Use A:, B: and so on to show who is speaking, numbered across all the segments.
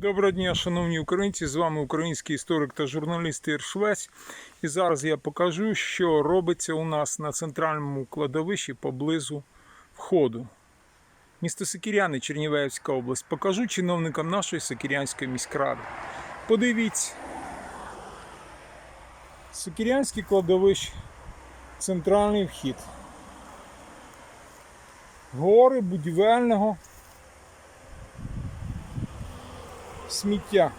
A: Доброго дня, шановні українці! З вами український історик та журналіст Ір Швець. І зараз я покажу, що робиться у нас на центральному кладовищі поблизу входу. Місто Сокіряни, Чернівецька область. Покажу чиновникам нашої Сокірянської міськради. Подивіться. Сокірянське кладовище, центральний вхід. Гори будівельного сміття.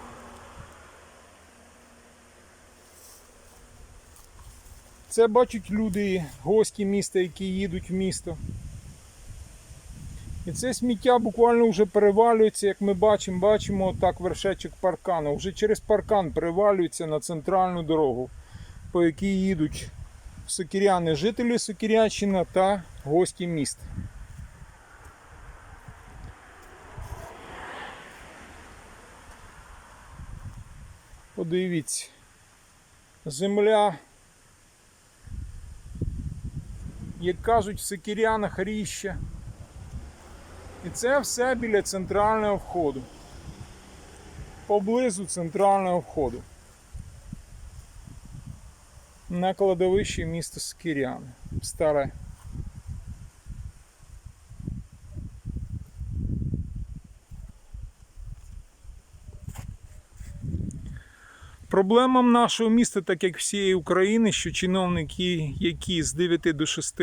A: Це бачать люди, гості міста, які їдуть в місто. І це сміття буквально вже перевалюється, як ми бачимо, бачимо так вершечок паркану. Вже через паркан перевалюється на центральну дорогу, по якій їдуть сокіряни, жителі Сокіряччина та гості міста. Подивіться. Земля, як кажуть, в Сикірянах ріща. І це все біля центрального входу. Поблизу центрального входу. На кладовищі міста Скіряни. Старе. Проблемам нашого міста, так як всієї України, що чиновники, які з 9 до 6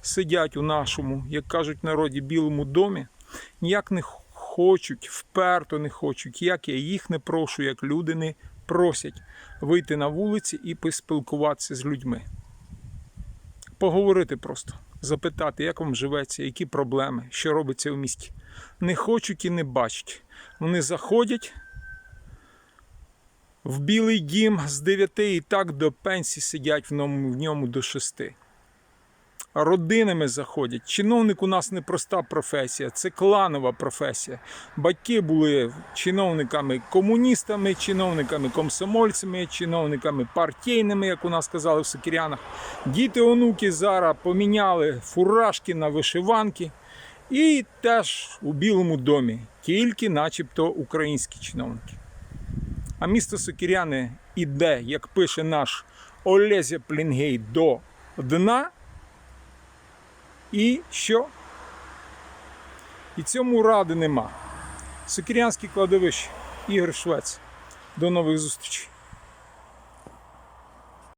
A: сидять у нашому, як кажуть народі, білому домі, ніяк не хочуть, вперто не хочуть, як я їх не прошу, як люди не просять вийти на вулиці і поспілкуватися з людьми. Поговорити просто, запитати, як вам живеться, які проблеми, що робиться в місті. Не хочуть і не бачать. Вони заходять в білий дім з 9 і так до пенсії сидять в ньому, в ньому до 6. Родинами заходять. Чиновник у нас не проста професія, це кланова професія. Батьки були чиновниками комуністами, чиновниками комсомольцями, чиновниками партійними, як у нас казали в Сокірянах. Діти онуки зараз поміняли фуражки на вишиванки. І теж у Білому домі, тільки начебто українські чиновники. А місто Сокіряни іде, як пише наш Олезя Плінгей, до дна. І що? І цьому ради нема. Сокірянське кладовище. Ігор Швець. До нових зустрічей.